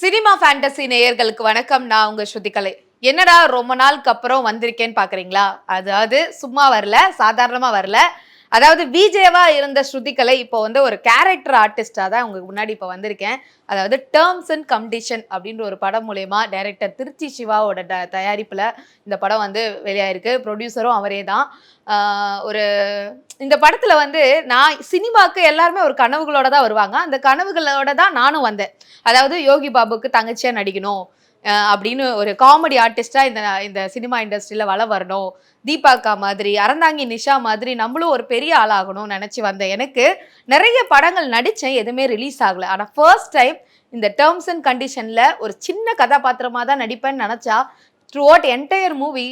Cinema fantasy நேயர்களுக்கு வணக்கம். நான் உங்க ஸ்ருதிகலை. என்னடா ரொம்ப நாளுக்கு அப்புறம் வந்திருக்கேன்னு பாக்குறீங்களா? அதாவது சும்மா வரல சாதாரணமா வரல. அதாவது விஜேவா இருந்த ஸ்ருதிகலை இப்போ வந்து ஒரு கேரக்டர் ஆர்டிஸ்டாக தான் உங்களுக்கு முன்னாடி இப்போ வந்திருக்கேன். அதாவது டேர்ம்ஸ் அண்ட் கண்டிஷன் அப்படின்ற ஒரு படம் மூலயமா டைரக்டர் திருச்சி சிவாவோட ட தயாரிப்பில் இந்த படம் வந்து வெளியாயிருக்கு. ப்ரொடியூசரும் அவரே தான். ஒரு இந்த படத்தில் வந்து நான் சினிமாவுக்கு எல்லாருமே ஒரு கனவுகளோட தான் வருவாங்க. அந்த கனவுகளோட தான் நானும் வந்தேன். அதாவது யோகி பாபுக்கு தங்கச்சியாக நடிக்கணும். அப்படின்னு ஒரு காமெடி ஆர்டிஸ்டாக இந்த இந்த சினிமா இண்டஸ்ட்ரியில் வள வரணும். தீபாக்கா மாதிரி அறந்தாங்கி நிஷா மாதிரி நம்மளும் ஒரு பெரிய ஆளாகணும்னு நினச்சி வந்த எனக்கு நிறைய படங்கள் நடித்தேன் எதுவுமே ரிலீஸ் ஆகலை. ஆனால் ஃபர்ஸ்ட் டைம் இந்த டேர்ம்ஸ் அண்ட் கண்டிஷனில் ஒரு சின்ன கதாபாத்திரமாக தான் நடிப்பேன்னு நினச்சா த்ரூ அவுட் என்டையர் மூவி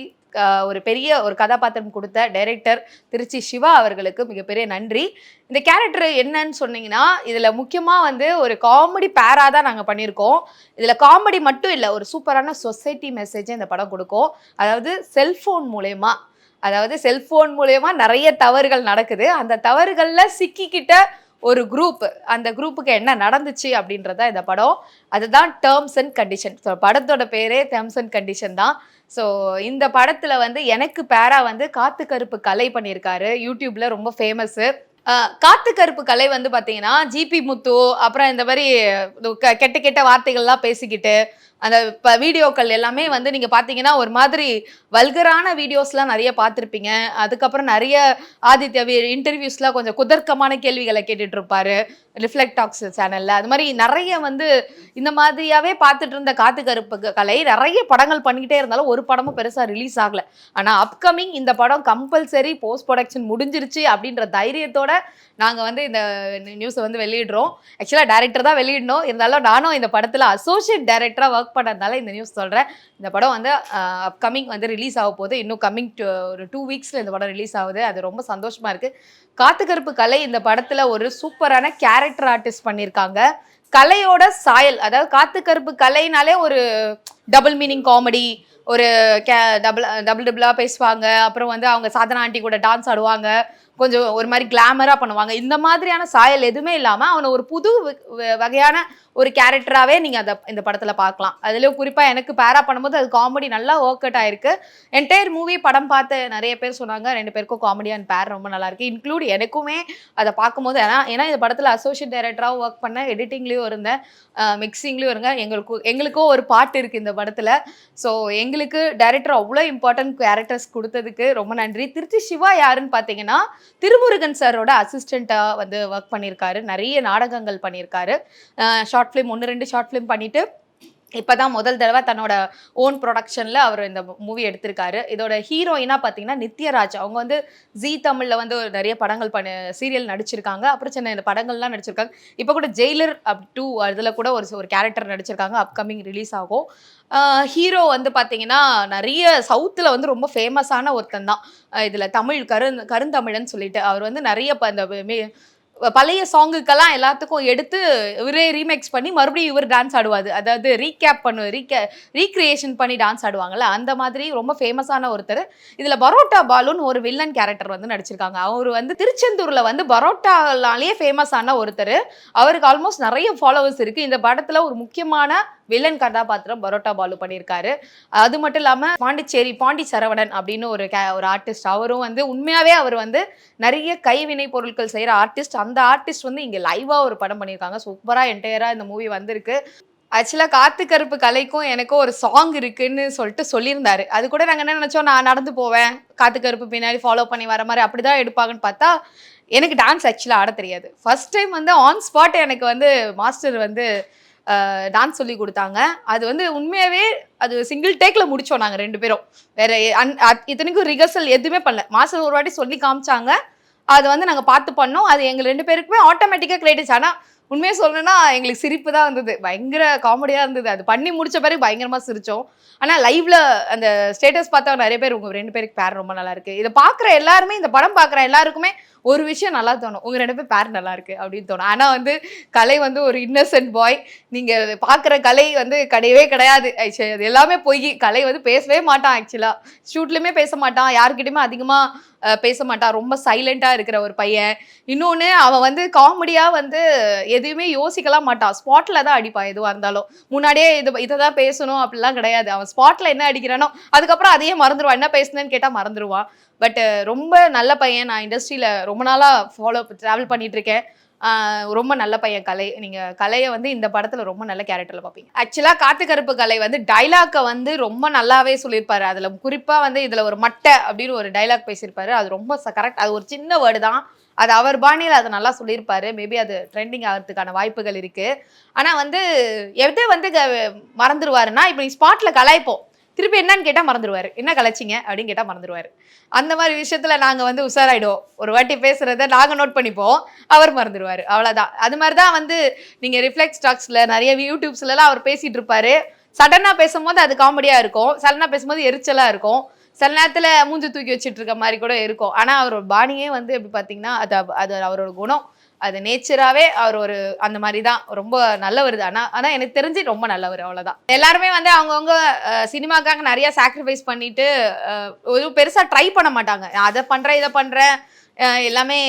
ஒரு பெரிய ஒரு கதாபாத்திரம் கொடுத்த டைரக்டர் திருச்சி சிவா அவர்களுக்கு மிகப்பெரிய நன்றி. இந்த கேரக்டர் என்னன்னு சொன்னீங்கன்னா இதில் முக்கியமாக வந்து ஒரு காமெடி பேராக தான் நாங்கள் பண்ணியிருக்கோம். இதில் காமெடி மட்டும் இல்லை ஒரு சூப்பரான சொசைட்டி மெசேஜை இந்த படம் கொடுக்கும். அதாவது செல்ஃபோன் மூலயமா அதாவது செல்ஃபோன் மூலயமா நிறைய தவறுகள் நடக்குது. அந்த தவறுகளில் சிக்கிக்கிட்ட ஒரு குரூப் அந்த குரூப்புக்கு என்ன நடந்துச்சு அப்படின்றத இந்த படம். அதுதான் டேர்ம்ஸ் அண்ட் கண்டிஷன் ஸோ படத்தோட பேரே டேர்ம்ஸ் அண்ட் கண்டிஷன் தான். ஸோ இந்த படத்தில் வந்து எனக்கு பேரா வந்து காத்து கருப்பு கலை பண்ணியிருக்காரு. யூடியூப்ல ரொம்ப ஃபேமஸ்ஸு காத்து கருப்பு கலை வந்து பார்த்தீங்கன்னா ஜிபி முத்து அப்புறம் இந்த மாதிரி க- கெட்ட கெட்ட வார்த்தைகள்லாம் பேசிக்கிட்டு அந்த இப்போ வீடியோக்கள் எல்லாமே வந்து நீங்கள் பார்த்தீங்கன்னா ஒரு மாதிரி வல்கரான வீடியோஸ்லாம் நிறைய பார்த்துருப்பீங்க அதுக்கப்புறம் நிறைய ஆதித்யா இன்டர்வியூஸ்லாம் கொஞ்சம் குதர்க்கமான கேள்விகளை கேட்டுட்டு இருப்பாரு ரிஃப்ளெக்ட் டாக்ஸ் சேனலில் அது மாதிரி நிறைய வந்து இந்த மாதிரியாவே பார்த்துட்டு இருந்த காத்து கருப்பு கலை நிறைய படங்கள் பண்ணிக்கிட்டே இருந்தாலும் ஒரு படமும் பெருசாக ரிலீஸ் ஆகலை. ஆனால் அப்கமிங் இந்த படம் கம்பல்சரி போஸ்ட் ப்ரொடக்ஷன் முடிஞ்சிருச்சு அப்படின்ற தைரியத்தோட நாங்கள் வந்து இந்த நியூஸை வந்து வெளியிடுறோம். ஆக்சுவலாக டேரக்டர் தான் வெளியிடணும். இருந்தாலும் நானும் இந்த படத்தில் அசோசியேட் டேரக்டராக ஒர்க் ஒர்க் பண்ணதுனால இந்த நியூஸ் சொல்கிறேன் இந்த படம் வந்து அப்கமிங் வந்து ரிலீஸ் ஆக போகுது. இன்னும் கம்மிங் ஒரு டூ வீக்ஸில் இந்த படம் ரிலீஸ் ஆகுது. அது ரொம்ப சந்தோஷமாக இருக்குது காத்துக்கருப்பு கலை இந்த படத்தில் ஒரு சூப்பரான கேரக்டர் ஆர்டிஸ்ட் பண்ணியிருக்காங்க கலையோட சாயல் அதாவது காத்துக்கருப்பு கலைனாலே ஒரு டபுள் மீனிங் காமெடி ஒரு கே டபுள் டபுள் டபுளாக பேசுவாங்க. அப்புறம் வந்து அவங்க சாதனா ஆண்டி கூட டான்ஸ் ஆடுவாங்க. கொஞ்சம் ஒரு மாதிரி கிளாமராக பண்ணுவாங்க. இந்த மாதிரியான சாயல் எதுவுமே இல்லாமல் அவனை ஒரு புது வ- வகையான ஒரு கேரக்டராகவே நீங்கள் அதை இந்த படத்தில் பார்க்கலாம். அதுலேயும் குறிப்பாக எனக்கு பேரா பண்ணும்போது அது காமெடி நல்லா ஒர்க் அவுட் ஆயிருக்கு. என்டையர் மூவி படம் பார்த்து நிறைய பேர் சொன்னாங்க. ரெண்டு பேருக்கும் காமெடி அண்ட் பேர் ரொம்ப நல்லா இருக்கு. இன்க்ளூட் எனக்குமே அதை பார்க்கும்போது ஏன்னா ஏன்னா இந்த படத்தில் அசோசியேட் டைரக்டராக ஒர்க் பண்ண எடிட்டிங்லேயும் இருந்தேன். மிக்சிங்லேயும் இருங்க எங்களுக்கு எங்களுக்கும் ஒரு பாட்டு இருக்குது இந்த படத்தில். ஸோ எங்களுக்கு டைரக்டர் அவ்வளோ இம்பார்ட்டன்ட் கேரக்டர்ஸ் கொடுத்ததுக்கு ரொம்ப நன்றி. திருச்சி சிவா யாருன்னு பார்த்தீங்கன்னா திருமுருகன் சாரோட அசிஸ்டண்ட்டாக வந்து ஒர்க் பண்ணியிருக்காரு நிறைய நாடகங்கள் பண்ணியிருக்காரு ஷார்ட் ஃபிலிம் ஒன்று ரெண்டு ஷார்ட் ஃபிலிம் இப்போ இப்போதான் முதல் தடவை தன்னோட ஓன் ப்ரொடக்ஷனில் அவர் இந்த மூவி எடுத்திருக்காரு. இதோட ஹீரோயினாக பார்த்தீங்கன்னா நித்யராஜ். அவங்க வந்து ஜீ தமிழில் வந்து நிறைய படங்கள் பண்ண சீரியல் நடிச்சிருக்காங்க. அப்புறம் சின்ன இந்த படங்கள்லாம் நடிச்சிருக்காங்க. இப்போ கூட ஜெயிலர் அப் டூ அதில் கூட ஒரு ஒரு கேரக்டர் நடிச்சிருக்காங்க. அப்கமிங் ரிலீஸ் ஆகும். ஹீரோ வந்து பார்த்தீங்கன்னா நிறைய சவுத்தில் வந்து ரொம்ப ஃபேமஸான ஒருத்தன் தான். இதில் தமிழ் கரு கருந்தமிழன்னு சொல்லிட்டு. அவர் வந்து நிறைய இப்போ இந்த மே- பழைய சாங்குக்கெல்லாம் எல்லாத்துக்கும் எடுத்து இவரே ரீமேக்ஸ் பண்ணி மறுபடியும் இவர் டான்ஸ் ஆடுவாது அதாவது ரீகேப் பண்ணு ரீகே ரீக்ரியேஷன் பண்ணி டான்ஸ் ஆடுவாங்கல்ல அந்த மாதிரி ரொம்ப ஃபேமஸான ஒருத்தர். இதில் பரோட்டா பாலுன்னு ஒரு வில்லன் கேரக்டர் வந்து நடிச்சிருக்காங்க. அவர் வந்து திருச்செந்தூரில் வந்து பரோட்டாலாலேயே ஃபேமஸான ஒருத்தர். அவருக்கு ஆல்மோஸ்ட் நிறைய ஃபாலோவர்ஸ் இருக்குது இந்த படத்தில் ஒரு முக்கியமான வில்லன் கதாபாத்திரம் பரோட்டா பாலு பண்ணியிருக்காரு. அது மட்டும் இல்லாமல் பாண்டிச்சேரி பாண்டி சரவணன் அப்படின்னு ஒரு கே ஒரு ஆர்டிஸ்ட் அவரும் வந்து உண்மையாகவே அவர் வந்து நிறைய கைவினை பொருட்கள் செய்கிற ஆர்டிஸ்ட் அந்த ஆர்டிஸ்ட் வந்து இங்கே லைவாக ஒரு படம் பண்ணியிருக்காங்க. சூப்பராக என்டையராக இந்த மூவி வந்திருக்கு. ஆக்சுவலாக காத்து கருப்பு கலைக்கும் எனக்கும் ஒரு சாங் இருக்குன்னு சொல்லிட்டு சொல்லியிருந்தாரு. அது கூட நாங்கள் என்ன நினச்சோம்? நான் நடந்து போவேன். காத்து கருப்பு பின்னாடி ஃபாலோ பண்ணி வர மாதிரி அப்படி தான் எடுப்பாங்கன்னு பார்த்தா எனக்கு டான்ஸ் ஆக்சுவலாக ஆட தெரியாது. ஃபர்ஸ்ட் டைம் வந்து ஆன் ஸ்பாட் எனக்கு வந்து மாஸ்டர் வந்து டான்ஸ் சொல்லி கொடுத்தாங்க. அது வந்து உண்மையாகவே அது சிங்கிள் டேக்கில் முடிச்சோம் நாங்கள் ரெண்டு பேரும். வேற அன்- இத்தனைக்கும் ரிகர்சல் எதுவுமே பண்ணல. மாஸ்டர் ஒரு வாட்டி சொல்லி காமிச்சாங்க. அது வந்து நாங்கள் பார்த்து பண்ணோம். அது எங்கள் ரெண்டு பேருக்குமே ஆட்டோமேட்டிக்காக கிரியேட்டிஸ் ஆனால் உண்மையை சொல்லணும்னா எங்களுக்கு சிரிப்பு தான் வந்தது. பயங்கர காமெடியாக இருந்தது. அது பண்ணி முடிச்ச பிறகு பயங்கரமாக சிரிச்சோம். ஆனால் லைவ்ல அந்த ஸ்டேட்டஸ் பார்த்தா நிறைய பேர் உங்கள் ரெண்டு பேருக்கு பேர் ரொம்ப நல்லா இருக்கு. இதை பார்க்குற எல்லாருமே இந்த படம் பார்க்குற எல்லாருக்குமே ஒரு விஷயம் நல்லா தோணும். உங்க ரெண்டு பேர் பேர் நல்லா இருக்கு அப்படின்னு தோணும். ஆனா வந்து கலை வந்து ஒரு இன்னசென்ட் பாய் நீங்க பாக்குற கலை வந்து கிடையவே கிடையாது. அது எல்லாமே பொய். கலை வந்து பேசவே மாட்டான் ஆக்சுவலா. ஷூட்லயுமே பேச மாட்டான். யாருக்கிட்டயுமே அதிகமா பேச மாட்டான். ரொம்ப சைலண்டா இருக்கிற ஒரு பையன். இன்னொன்னு அவன் வந்து காமெடியா வந்து எதுவுமே யோசிக்கலாம் மாட்டான். ஸ்பாட்ல தான் அடிப்பான் எதுவா இருந்தாலும். முன்னாடியே இது இதை தான் பேசணும் அப்படிலாம் கிடையாது. அவன் ஸ்பாட்ல என்ன அடிக்கிறானோ அதுக்கப்புறம் அதையே மறந்துடுவான் என்ன பேசுனேன்னு கேட்டா மறந்துடுவான் பட் ரொம்ப நல்ல பையன். நான் இண்டஸ்ட்ரியில் ரொம்ப நாளாக ஃபாலோ ட்ராவல் பண்ணிட்டு இருக்கேன் ரொம்ப நல்ல பையன் கலை. நீங்கள் கலையை வந்து இந்த படத்தில் ரொம்ப நல்ல கேரக்டரில் பார்ப்பீங்க ஆக்சுவலாக காத்து கருப்பு கலை வந்து டைலாக்கை வந்து ரொம்ப நல்லாவே சொல்லியிருப்பாரு. அதில் குறிப்பாக வந்து இதில் ஒரு மட்டை அப்படின்னு ஒரு டைலாக் பேசியிருப்பாரு. அது ரொம்ப கரெக்ட் அது ஒரு சின்ன வேர்டு தான். அது அவர் பாணியில் அதை நல்லா சொல்லியிருப்பாரு. மேபி அது ட்ரெண்டிங் ஆகிறதுக்கான வாய்ப்புகள் இருக்குது ஆனால் வந்து எது வந்து க- மறந்துடுவாருன்னா இப்போ நீ ஸ்பாட்ல கலாய்ப்போம். திருப்பி என்னன்னு கேட்டால் மறந்துடுவாரு என்ன கலைச்சிங்க அப்படின்னு கேட்டால் மறந்துடுவாரு அந்த மாதிரி விஷயத்தில் நாங்கள் வந்து உஷாராயிடுவோம். ஒரு வாட்டி பேசுகிறத நாங்கள் நோட் பண்ணிப்போம். அவர் மறந்துடுவார் அவ்வளோதான் அது மாதிரி தான் வந்து நீங்கள் ரிஃப்ளெக்ஸ் ஸ்டாக்ஸில் நிறைய யூடியூப்ஸ்லலாம் அவர் பேசிகிட்டு இருப்பார். சடனாக பேசும்போது அது காமெடியாக இருக்கும். சடனாக பேசும்போது எரிச்சலாக இருக்கும். சில நேரத்தில் மூஞ்சி தூக்கி வச்சிட்டு இருக்க மாதிரி கூட இருக்கும். ஆனால் அவரோட பாணியே வந்து எப்படி பார்த்தீங்கன்னா அது அது அவரோட குணம். அது நேச்சராகவே அவர் ஒரு அந்த மாதிரி தான் ரொம்ப நல்லவர் தான். ஆனால் ஆனால் எனக்கு தெரிஞ்சு ரொம்ப நல்லவர் அவ்வளோதான் எல்லாருமே வந்து அவங்கவுங்க சினிமாக்காக நிறையா சாக்ரிஃபைஸ் பண்ணிட்டு ஒரு பெருசாக ட்ரை பண்ண மாட்டாங்க. அதை பண்ணுறேன் இதை பண்ணுறேன் எல்லாமே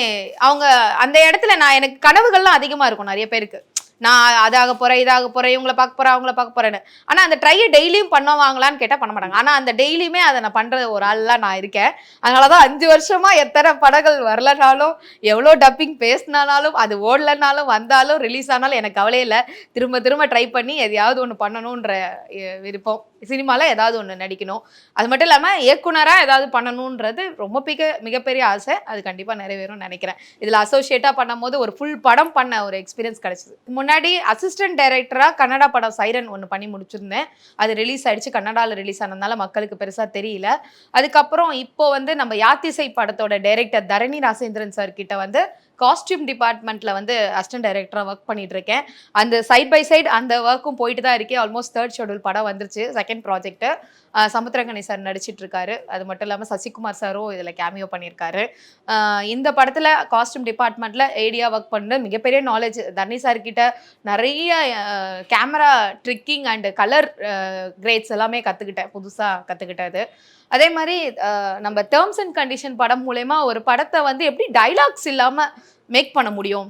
அவங்க அந்த இடத்துல நான் எனக்கு கனவுகள்லாம் அதிகமாக இருக்கும் நிறைய பேருக்கு. நான் அதாக போகிறேன் இதாக போகிறேன் இவங்கள பார்க்க போகிறேன் அவங்கள பார்க்க போகிறேன்னு ஆனால் அந்த ட்ரையை டெய்லியும் பண்ணுவாங்களான்னு கேட்டால் பண்ண மாட்டாங்க. ஆனால் அந்த டெய்லியுமே அதை நான் பண்ணுற ஒரு ஆள்லாம் நான் இருக்கேன். அதனால தான் அஞ்சு வருஷமாக எத்தனை படங்கள் வரலனாலும் எவ்வளோ டப்பிங் பேசினாலும் அது ஓடலனாலும் வந்தாலும் ரிலீஸ் ஆனாலும் எனக்கு கவலையே இல்லை. திரும்ப திரும்ப ட்ரை பண்ணி எதையாவது ஒன்று பண்ணணுன்ற விருப்பம். சினிமாவில் ஏதாவது ஒன்று நடிக்கணும். அது மட்டும் இல்லாமல் இயக்குனராக ஏதாவது பண்ணணுன்றது ரொம்ப மிக மிகப்பெரிய ஆசை. அது கண்டிப்பாக நிறைவேறும் நினைக்கிறேன். இதில் அசோசியேட்டாக பண்ணும்போது ஒரு ஃபுல் படம் பண்ண ஒரு எக்ஸ்பீரியன்ஸ் கிடச்சிது. முன்னாடி அசிஸ்டன்ட் டைரக்டராக கன்னடா படம் சைரன் ஒன்று பண்ணி முடிச்சிருந்தேன். அது ரிலீஸ் ஆகிடுச்சு கன்னடாவில் ரிலீஸ் ஆனதுனால மக்களுக்கு பெருசாக தெரியல. அதுக்கப்புறம் இப்போ வந்து நம்ம யாத்திசை படத்தோட டைரக்டர் தரணி ராசேந்திரன் சார் கிட்ட வந்து காஸ்டியூம் டிபார்ட்மெண்ட்டில் வந்து அசிஸ்டன்ட் டைரக்டராக ஒர்க் பண்ணிட்டு இருக்கேன். அந்த சைட் பை சைட் அந்த ஒர்க்கும் போயிட்டு தான் இருக்கேன் ஆல்மோஸ்ட் தேர்ட் ஷெடியூல் படம் வந்துருச்சு. செகண்ட் ப்ராஜெக்ட் சமுத்திரகனி சார் நடிச்சிட்டு இருக்காரு அது மட்டும் இல்லாமல் சசிகுமார் சாரும் இதில் கேமியோ பண்ணியிருக்காரு. இந்த படத்தில் காஸ்டியூம் டிபார்ட்மெண்ட்டில் ஐடியா ஒர்க் பண்ண மிகப்பெரிய நாலேஜ் தரணி சார் கிட்ட நிறைய camera tricking and colour grades எல்லாமே கற்றுக்கிட்டேன் புதுசாக கற்றுக்கிட்டது அதே மாதிரி நம்ம டேர்ம்ஸ் அண்ட் கண்டிஷன் படம் மூலயமா ஒரு படத்தை வந்து எப்படி டைலாக்ஸ் இல்லாமல் மேக் பண்ண முடியும்?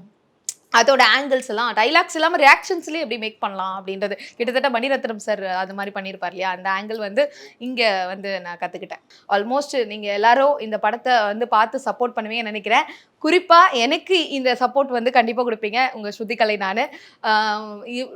அதோட ஆங்கிள்ஸ் எல்லாம் டைலாக்ஸ் இல்லாமல் ரியாக்ஷன்ஸ்லேயே எப்படி மேக் பண்ணலாம் அப்படின்றது. கிட்டத்தட்ட மணிரத்னம் சார் அது மாதிரி பண்ணியிருப்பார் இல்லையா? அந்த ஆங்கிள் வந்து இங்கே வந்து நான் கற்றுக்கிட்டேன் ஆல்மோஸ்ட் நீங்கள் எல்லாரும் இந்த படத்தை வந்து பார்த்து சப்போர்ட் பண்ணுவீங்கன்னு நினைக்கிறேன். குறிப்பாக எனக்கு இந்த சப்போர்ட் வந்து கண்டிப்பாக கொடுப்பீங்க. உங்கள் ஸ்ருதிகலை நான்.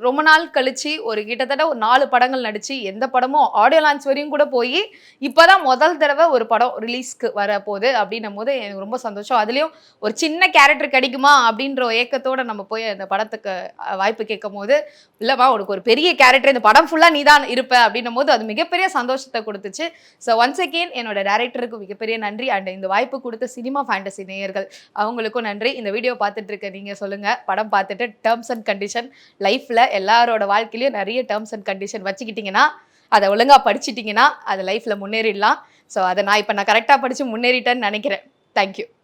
ரொம்ப நாள் கழித்து ஒரு கிட்டத்தட்ட ஒரு நாலு படங்கள் நடித்து எந்த படமும் ஆடியோ லான்ச் வரையும் கூட போய் இப்போ தான் முதல் தடவை ஒரு படம் ரிலீஸ்க்கு வர போகுது அப்படின்னும் போது எனக்கு ரொம்ப சந்தோஷம். அதுலேயும் ஒரு சின்ன கேரக்டர் கிடைக்குமா அப்படின்ற ஏக்கத்தோடு ஏக்கத்தோட நம்ம போய் அந்த படத்துக்கு வாய்ப்பு கேட்கும் போது இல்லைம்மா உனக்கு ஒரு பெரிய கேரக்டர் இந்த படம் ஃபுல்லாக நீ தான் இருப்ப அப்படின்னும் போது அது மிகப்பெரிய சந்தோஷத்தை கொடுத்துச்சு. ஸோ ஒன்ஸ் அகெயின் என்னோட டேரக்டருக்கு மிகப்பெரிய நன்றி. அண்ட் இந்த வாய்ப்பு கொடுத்த சினிமா ஃபேண்டசி நேயர்கள் அவங்களுக்கும் நன்றி. இந்த வீடியோ பார்த்துட்டு இருக்க நீங்கள் சொல்லுங்கள் படம் பார்த்துட்டு டேர்ம்ஸ் அண்ட் கண்டிஷன் லைஃப்பில் எல்லாரோட வாழ்க்கையிலையும் நிறைய டேர்ம்ஸ் அண்ட் கண்டிஷன் வச்சுக்கிட்டிங்கன்னா அதை ஒழுங்காக படிச்சிட்டிங்கன்னா அது லைஃப்பில் முன்னேறிடலாம். ஸோ அதை நான் இப்போ நான் கரெக்டாக படித்து முன்னேறிட்டேன்னு நினைக்கிறேன். தேங்க்யூ